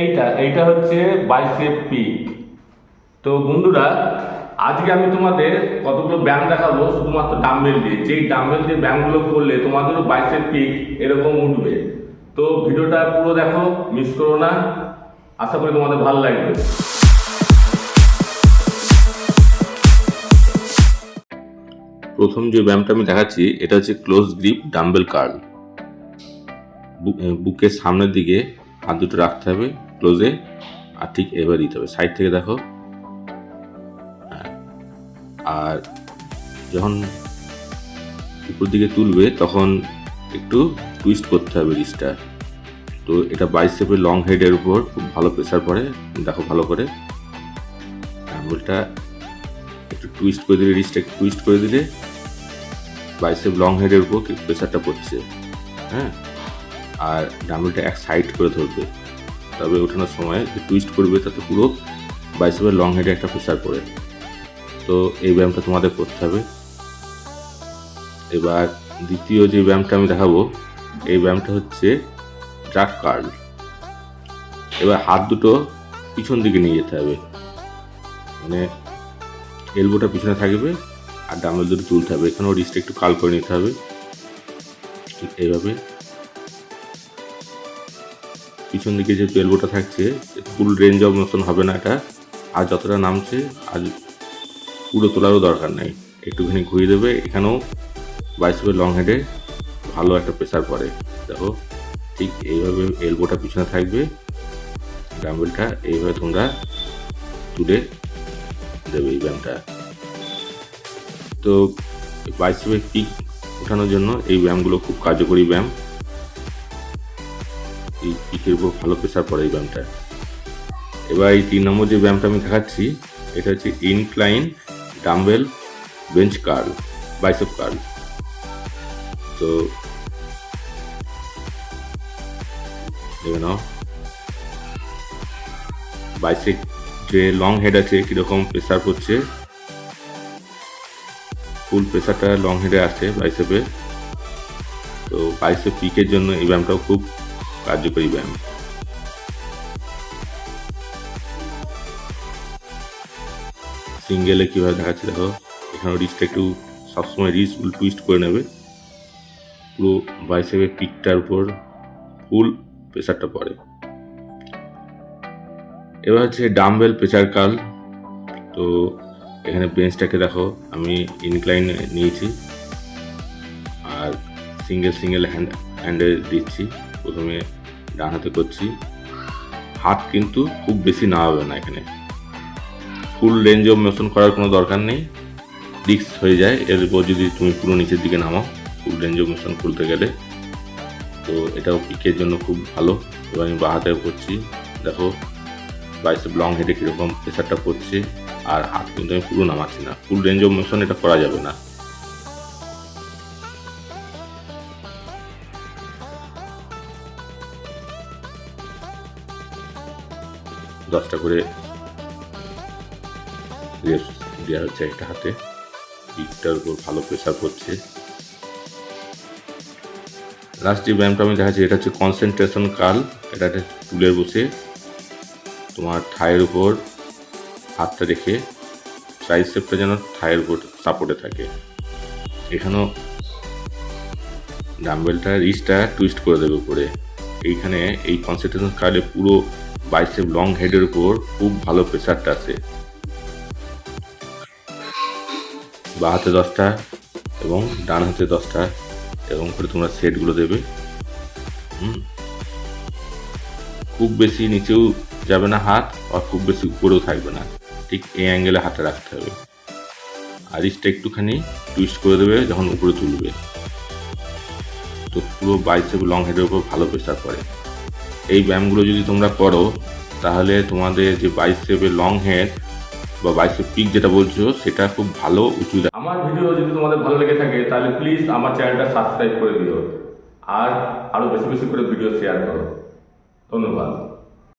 এইটা এইটা হচ্ছে বাইসেপ পিক তো বন্ধুরা, আজকে আমি তোমাদের কতগুলো ব্যায়াম দেখাবো? শুধুমাত্র ডাম্বেল দিয়ে। যেই ডাম্বেল দিয়ে ব্যায়ামগুলো করলে তোমাদেরও বাইসেপ পিক এরকম উঠবে। তো ভিডিওটা পুরো দেখো মিস করো না। আশা করি তোমাদের ভালো লাগবে। প্রথম যে ব্যায়ামটা আমি দেখাচ্ছি, এটা হচ্ছে ক্লোজ গ্রিপ ডাম্বেল কার্ল বুকের সামনের দিকে হাত দুটো রাখতে হবে ক্লোজে, আর ঠিক এবার দিতে হবে। সাইড থেকে দেখো। হ্যাঁ। আর যখন উপর দিকে তুলবে, তখন একটু টুইস্ট করতে হবে রিস্টটা তো এটা বাইসেপের লং হেডের উপর খুব ভালো প্রেসার পড়ে। দেখো ভালো করে। আঙুলটা একটু টুইস্ট করে দিলে রিস্টটা একটু টুইস্ট করে দিলে বাইসেপ লং হেডের উপর প্রেসারটা পড়ছে। হ্যাঁ। আর ডাম্বেলটা এক সাইড করে ধরবে। তবে ওঠানোর সময় যে টুইস্ট করবে তাতে পুরো বাইসেপের লং হেডে একটা প্রেসার পড়ে। তো এই ব্যায়ামটা তোমাদের করতে হবে। এবার দ্বিতীয় যে ব্যায়ামটা আমি দেখাবো, এই ব্যায়ামটা হচ্ছে ড্রাগ কার্ল এবার হাত দুটো পিছন দিকে নিয়ে যেতে হবে। মানে এলবোটা পিছনে থাকবে আর ডাম্বেল দুটো তুলতে হবে। এখানেও রিস্টটা একটু কাল করে নিতে হবে। ঠিক এইভাবে পিছন দিকে যে এলবোটা থাকছে ফুল রেঞ্জ অফ মোশন হবে না এটা। আর যতটা নামছে, আর পুরো তোলারও দরকার নেই। একটুখানি ঘুরিয়ে দেবে, এখানেও বাইসেপের লং হেডে ভালো একটা প্রেসার পড়ে। দেখো, ঠিক এইভাবে এলবোটা পিছনে থাকবে ডাম্বেলটা এইভাবে তোমরা তুলে দেবে এই ব্যায়ামটা। তো বাইসেপের পিক ওঠানোর জন্য এই ব্যায়ামগুলো খুব কার্যকরী ব্যায়াম। এই পিকের উপর ভালো প্রেসার পড়ে এই ব্যায়ামটা। এবার এই তিন নম্বর যে ব্যায়ামটা আমি দেখাচ্ছি, এটা হচ্ছে incline dumbbell bench curl, bicep curl. তো দেখে বাইসেপ যে লং হেড আছে, কীরকম প্রেসার পড়ছে। ফুল প্রেসারটা লং হেডে আছে বাইসেপে তো বাইসেপ পিকের জন্য এই ব্যায়ামটাও খুব কার্যকরী ব্যায়াম সিঙ্গেলে কীভাবে দেখাচ্ছে দেখো এখানে রিস্টটা একটু সবসময় রিস্ট টুইস্ট করে নেবে। পুরো বাইসেপের পিকটার উপর ফুল প্রেসারটা পড়ে। এবার হচ্ছে ডাম্বেল প্রেসার কাল তো এখানে বেঞ্চটাকে দেখো, আমি ইনক্লাইন নিয়েছি। আর সিঙ্গেল সিঙ্গেল হ্যান্ড হ্যান্ডে দিচ্ছি। প্রথমে ডান হাতে করছি। হাত কিন্তু খুব বেশি নামাবে না এখানে। ফুল রেঞ্জ অফ মোশন করার কোনো দরকার নেই। রিক্স হয়ে যায়। এরপর যদি তুমি পুরো নিচের দিকে নামাও ফুল রেঞ্জ অফ মোশন খুলতে গেলে। তো এটাও পিকের জন্য খুব ভালো। এবার আমি বাঁ হাতে করছি। দেখো বাইসেপ লং হেডে কীরকম প্রেশারটা পড়ছে। আর হাত কিন্তু আমি পুরো নামাচ্ছি না। ফুল রেঞ্জ অফ মোশন এটা করা যাবে না। দশটা করে দেওয়া হচ্ছে একটা হাতে। পিকটার উপর ভালো প্রেশার পড়ছে। লাস্ট যে ব্যায়ামটা আমি দেখাচ্ছি, এটা হচ্ছে কনসেন্ট্রেশন কাল এটা একটা টুলে বসে তোমার থায়ের উপর হাতটা রেখে ট্রাইসেপটা যেন থায়ের উপর সাপোর্টে থাকে। এখানেও ডাম্বেলটা রিস্টটা টুইস্ট করে দেবে উপরে। এইখানে এই কনসেন্ট্রেশন কালে পুরো বাইসেপ লং হেডের উপর খুব ভালো প্রেশারটা আছে। বা হাতে দশটা এবং ডান হাতে দশটা এবং করে তোমরা সেটগুলো দেবে। হুম? খুব বেশি নিচেও যাবে না হাত আর খুব বেশি উপরেও থাকবে না। ঠিক এই অ্যাঙ্গেলে হাতে রাখতে হবে। আর রিস্টটা একটুখানি টুইস্ট করে দেবে যখন উপরে তুলবে। তো পুরো বাইসেপ লং হেডের উপর ভালো প্রেশার পড়ে। এই ব্যায়ামগুলো যদি তোমরা করো, তাহলে তোমাদের যে বাইসেপের লং হেড বা বাইসেপ পিক যেটা বলছো, সেটা খুব ভালো উঁচু আমার ভিডিও যদি তোমাদের ভালো লেগে থাকে, তাহলে প্লিজ আমার চ্যানেলটা সাবস্ক্রাইব করে দিও। আর আরও বেশি বেশি করে ভিডিও শেয়ার করো। ধন্যবাদ।